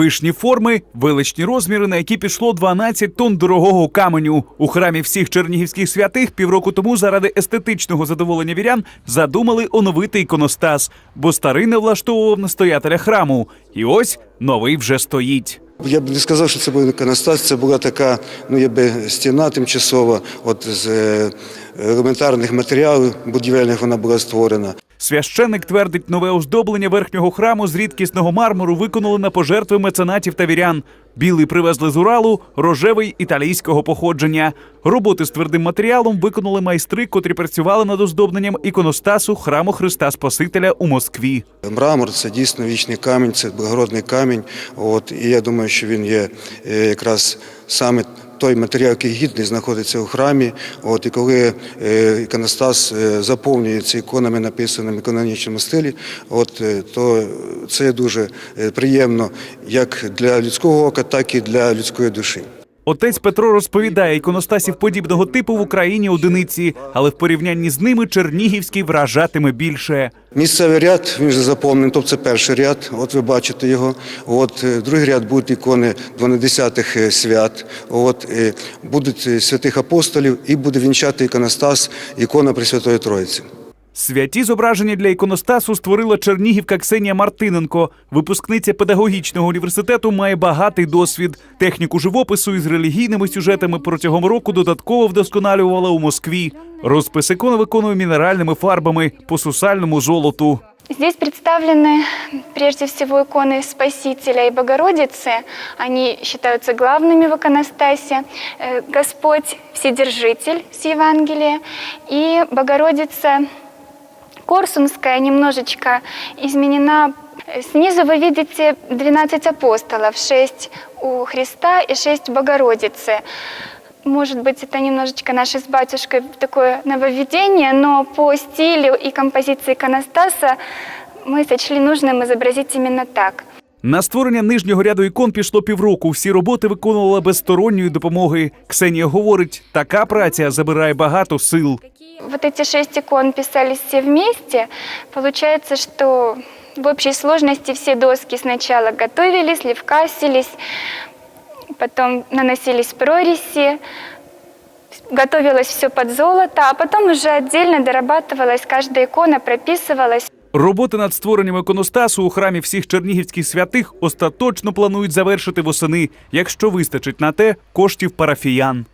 Пишні форми, величні розміри, на які пішло 12 тонн дорогого каменю. У храмі всіх чернігівських святих півроку тому заради естетичного задоволення вірян задумали оновити іконостас, бо старий не влаштовував настоятеля храму. І ось новий вже стоїть. Я б не сказав, що це був іконостас, це була така, ну якби стіна тимчасова, от з е, елементарних матеріалів будівельних вона була створена. Священник твердить, нове оздоблення верхнього храму з рідкісного мармуру виконали на пожертви меценатів та вірян. Білий привезли з Уралу, рожевий італійського походження. Роботи з твердим матеріалом виконали майстри, котрі працювали над оздобленням іконостасу храму Христа Спасителя у Москві. Мрамор це дійсно вічний камінь, це благородний камінь. От, і я думаю, що він є е, якраз саме той матеріал, який гідний знаходиться у храмі. От, і коли е, іконостас е, заповнюється іконами, написаними в канонічному стилі, от, е, то це дуже приємно як для людського ока, так і для людської душі. Отець Петро розповідає, іконостасів подібного типу в Україні одиниці, але в порівнянні з ними Чернігівський вражатиме більше. Місцевий ряд він вже заповнений, тобто це перший ряд. От ви бачите його. От е, другий ряд будуть ікони 12-х е, свят. От е, будуть святих апостолів і буде вінчати іконостас ікона Пресвятої Троїці. Святі зображення для іконостасу створила чернігівка Ксенія Мартиненко. Випускниця педагогічного університету має багатий досвід. Техніку живопису із релігійними сюжетами протягом року додатково вдосконалювала у Москві. Розпис ікон виконує мінеральними фарбами по сусальному золоту. Здесь представлены прежде всего иконы Спасителя и Богородицы. Они считаются главными в иконостасе. Э, Господь Вседержитель с Евангелия и Богородица Корсунская немножечко изменена. Э, Снизу вы видите 12 апостолов, 6 у Христа и 6 у Богородицы. Может быть, это немножечко наше с батюшкой такое нововведение, но по стилю и композиции иконостаса мы сочли нужным изобразить именно так. На створення нижнього ряду ікон пішло півроку. Всі роботи виконувала без сторонньої допомоги. Ксенія говорить, така праця забирає багато сил. Вот эти шесть икон писались все вместе. Получается, что в общей сложности все доски сначала готовились, левкасились, потом наносились прорези, готовилось все под золото, а потом уже отдельно дорабатывалась каждая икона, прописывалась. Роботи над створенням іконостасу у храмі всіх чернігівських святих остаточно планують завершити восени, якщо вистачить на те коштів парафіян.